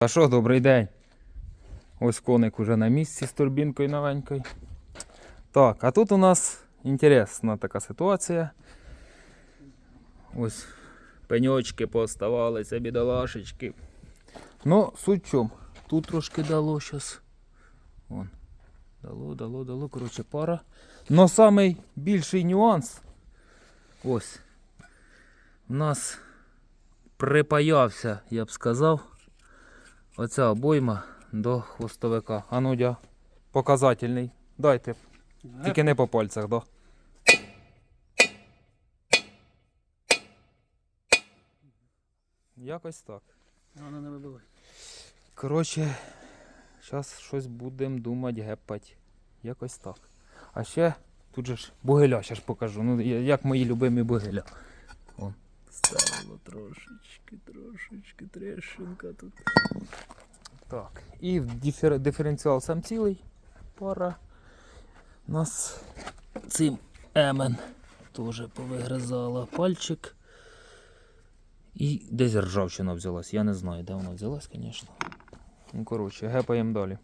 А що, добрий день. Ось коник уже на місці з турбінкою новенькою. Так, а тут у нас інтересна така ситуація. Ось пеньочки поставалися, бідолашечки. Ну, суть в чому. Тут трошки дало щас. Вон. Дало, дало, дало. Коротше, пара. Но самий більший нюанс. Ось. У нас припаявся, я б сказав, Оця обойма до хвостовика. А ну показательний. Дайте. Тільки не по пальцях, да. Якось так. Воно не вибивай. Коротше, зараз щось будемо думати, гепать. Якось так. А ще тут же ж бугеля, ще ж покажу. Ну, як мої любимі бугеля. Вон. Трошечки, трошечки, трещинка тут. Так. І дифер... диференціал сам цілий. Пара. У нас цим Емен теж повигризала пальчик. І десь ржавчина взялась. Я не знаю, де вона взялась, звісно. Ну, коротше, гепаємо далі.